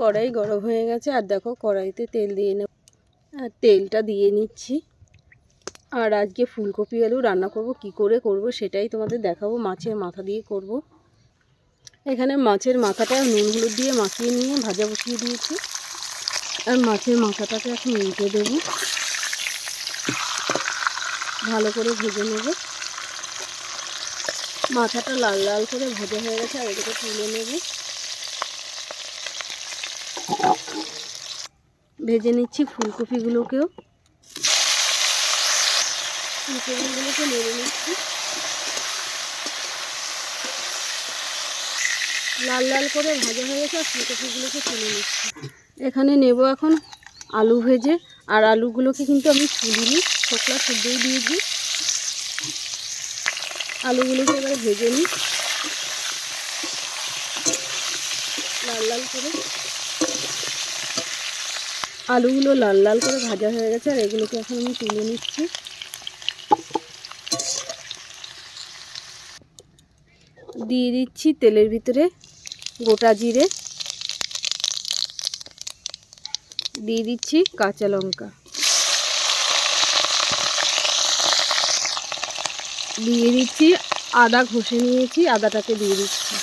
কড়াই গরম হয়ে গেছে, আর দেখো কড়াইতে তেল দিয়ে নেব। আর তেলটা দিয়ে নিচ্ছি। আর আজকে ফুলকপি আলু রান্না করব, কি করে করব সেটাই তোমাদের দেখাবো, মাছের মাথা দিয়ে করব। এখানে মাছের মাথাটা নুন হলুদ দিয়ে মাখিয়ে নিয়ে ভাজা বসিয়ে দিয়েছি। আর মাছের মাথাটাকে এখন উল্টে দেব। ভালো করে ভেজে নেব। মাথাটা লাল লাল করে ভাজা হয়ে গেছে, আর এটাকে তুলে নেব। ভেজে নিচ্ছি ফুলকপিগুলোকেও। ফুলকপিগুলোকে নেড়ে নিচ্ছি। লাল লাল করে ভাজা হয়ে গেছে, আর ফুলকপিগুলোকে তুলে নিচ্ছি। এখানে নেব এখন আলু ভেজে, আর আলুগুলোকে কিন্তু আমি ছুলিনি শোকলা শুদ্ধই দিয়েছি। আলুগুলোকে এবারে ভেজে নিই। লাল লাল করে আলুগুলো লাল লাল করে ভাজা হয়ে গেছে, আর এগুলোকে এখন আমি তুলে নিচ্ছি। দিয়ে দিচ্ছি তেলের ভিতরে গোটা জিরে। দিয়ে দিচ্ছি কাঁচা লঙ্কা। দিয়ে দিচ্ছি আদা ঘষে নিয়েছি, আদাটাকে দিয়ে দিচ্ছি।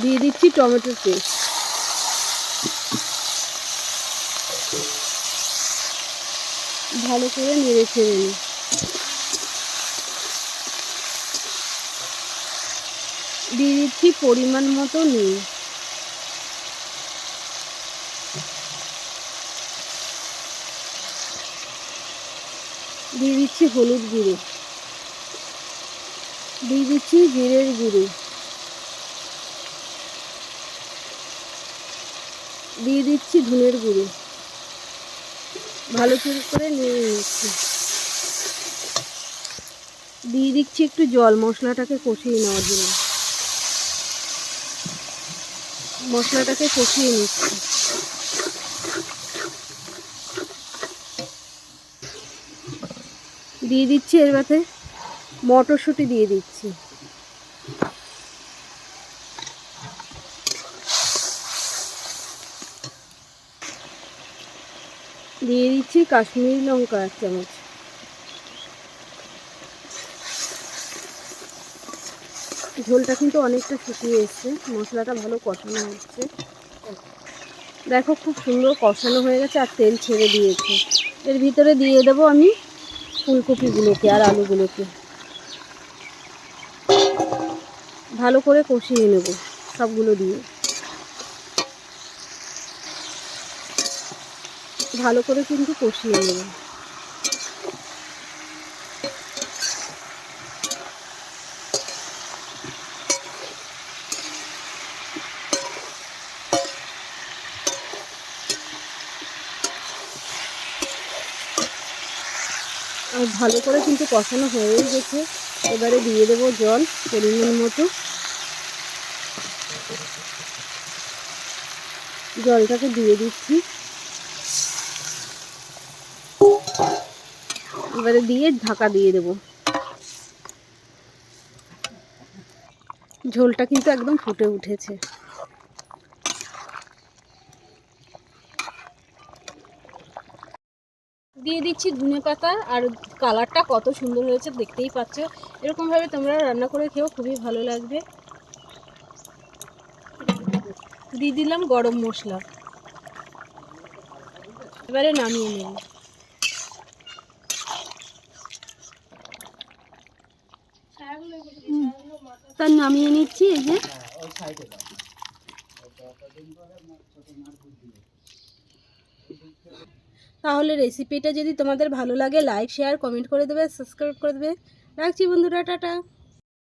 দিয়ে দিচ্ছি টমেটোর পেস্ট। ভালো করে নেড়ে ছেড়ে নিই দিয়ে দিচ্ছি পরিমাণ মতো নুন। দিয়ে দিচ্ছি হলুদ গুঁড়ো। দিয়ে দিচ্ছি জিরের গুঁড়ো। দিয়ে দিচ্ছি ধুনের গুঁড়ো। ভালো করে নিয়ে নিচ্ছি। দিয়ে দিচ্ছি একটু জল, মশলাটাকে কষিয়ে নেওয়ার জন্য। মশলাটাকে কষিয়ে নিচ্ছি। দিয়ে দিচ্ছি এর মটরশুঁটি দিয়ে দিচ্ছি। দিয়ে দিচ্ছি কাশ্মীরি লঙ্কা এক চামচ। ঝোলটা কিন্তু অনেকটা শুকিয়ে এসছে, মশলাটা ভালো কষানো হচ্ছে। দেখো খুব সুন্দর কষানো হয়ে গেছে আর তেল ছেড়ে দিয়েছে। এর ভিতরে দিয়ে দেবো আমি ফুলকপিগুলোকে আর আলুগুলোকে। ভালো করে কষিয়ে নেব সবগুলো দিয়ে। ভালো করে কিন্তু কষিয়ে নেব। আর ভালো করে কিন্তু কষানো হয়েই গেছে। এবারে দিয়ে দেবো জল পরিমাণ মতো। জলটাকে দিয়ে দিচ্ছি। এবারে দিয়ে ঢাকা দিয়ে দেব। ঝোলটা কিন্তু একদম ফুটে উঠেছে। দিয়ে দিচ্ছি ধনে পাতা আর কালারটা কত সুন্দর হয়েছে দেখতেই পাচ্ছ। এরকমভাবে তোমরা রান্না করে খেয়েও খুবই ভালো লাগবে। দিয়ে দিলাম গরম মশলা। এবারে নামিয়ে নেব। তার নামিয়ে নিচ্ছি, এই যে। তাহলে রেসিপিটা যদি তোমাদের ভালো লাগে লাইক শেয়ার কমেন্ট করে দেবে সাবস্ক্রাইব করে দেবে। রাখছি বন্ধুরা, টাটা।